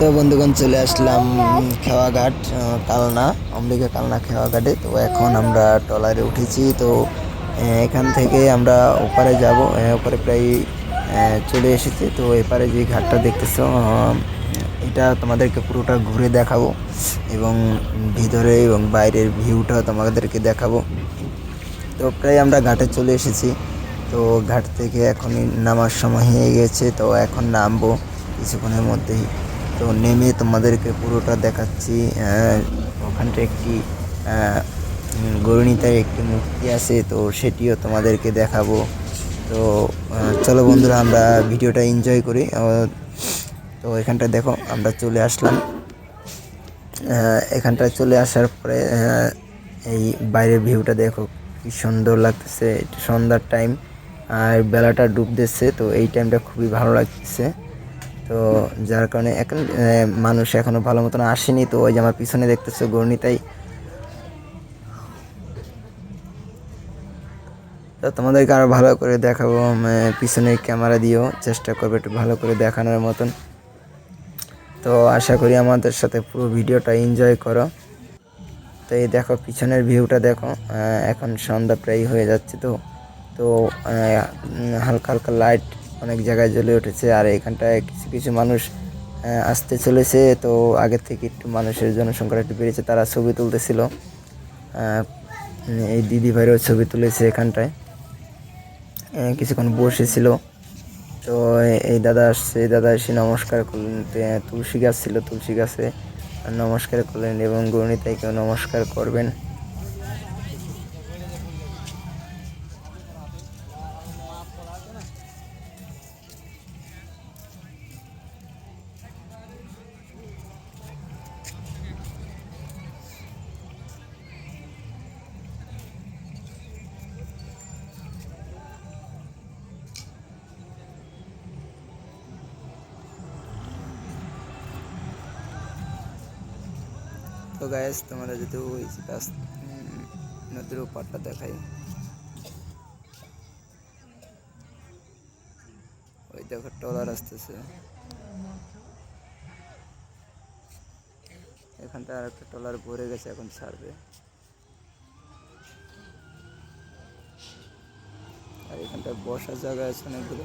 তো বন্ধুগণ চলে আসলাম খেওয়াঘাট কালনা, অম্বিকা কালনা খেওয়াঘাটে। তো এখন আমরা ট্রলারে উঠেছি। তো এখান থেকে আমরা ওপারে যাব। ওপারে প্রায় চলে এসেছি। তো এপারে যে ঘাটটা দেখতেছো এটা তোমাদেরকে পুরোটা ঘুরে দেখাবো এবং ভিতরে এবং বাইরের ভিউটা তোমাদেরকে দেখাবো। তো প্রায় আমরা ঘাটে চলে এসেছি। তো ঘাট থেকে এখনই নামার সময় হয়ে গেছে। তো এখন নামবো কিছুক্ষণের মধ্যেই। তো নেমে তোমাদেরকে পুরোটা দেখাচ্ছি। ওখানটা একটি গরুণীতার একটি মূর্তি আছে তো সেটিও তোমাদেরকে দেখাবো। তো চলো বন্ধুরা আমরা ভিডিওটা এনজয় করি। তো এখানটা দেখো আমরা চলে আসলাম। আহ, এখানটায় চলে আসার পরে এই বাইরের ভিউটা দেখো কি সুন্দর লাগতেছে। সন্ধ্যার টাইম আর বেলাটা ডুবতেছে তো এই টাইমটা খুবই ভালো লাগতেছে। তো যার কারণে এখন মানুষ এখনও ভালো মতন আসেনি, তো ওই যে আমার পিছনে দেখতেছে গর্ণিতাই। তো তোমাদেরকে আরও ভালো করে দেখাবো পিছনে ক্যামেরা দিয়েও চেষ্টা করবে একটু ভালো করে দেখানোর মতন। তো আশা করি আমাদের সাথে পুরো ভিডিওটা এনজয় করো। তো এই দেখো, পিছনের ভিউটা দেখো এখন সন্ধ্যা প্রায় হয়ে যাচ্ছে তো। তো হালকা হালকা লাইট অনেক জায়গায় জ্বলে উঠেছে আর এখানটায় কিছু কিছু মানুষ আসতে চলেছে। তো আগের থেকে একটু মানুষের জনসংখ্যা একটু বেড়েছে, তারা ছবি তুলতেছিল। এই দিদি ভাইরাও ছবি তুলেছে এখানটায়। কিছুক্ষণ বসেছিল। তো এই দাদা আসছে, এই দাদা এসে নমস্কার করলেন। তুলসী গাছ ছিল, তুলসী গাছে নমস্কার করলেন এবং গণিতাইকেও নমস্কার করবেন। তো গায়েস তোমরা যদি ওই গাছ নদীর ওপারটা দেখাই। ওই দেখো ট্রলার আসতেছে। এখানটা আর একটা ট্রলার ভরে গেছে, এখন ছাড়বে। আর এখানটা বসার জায়গা আছে অনেকগুলো।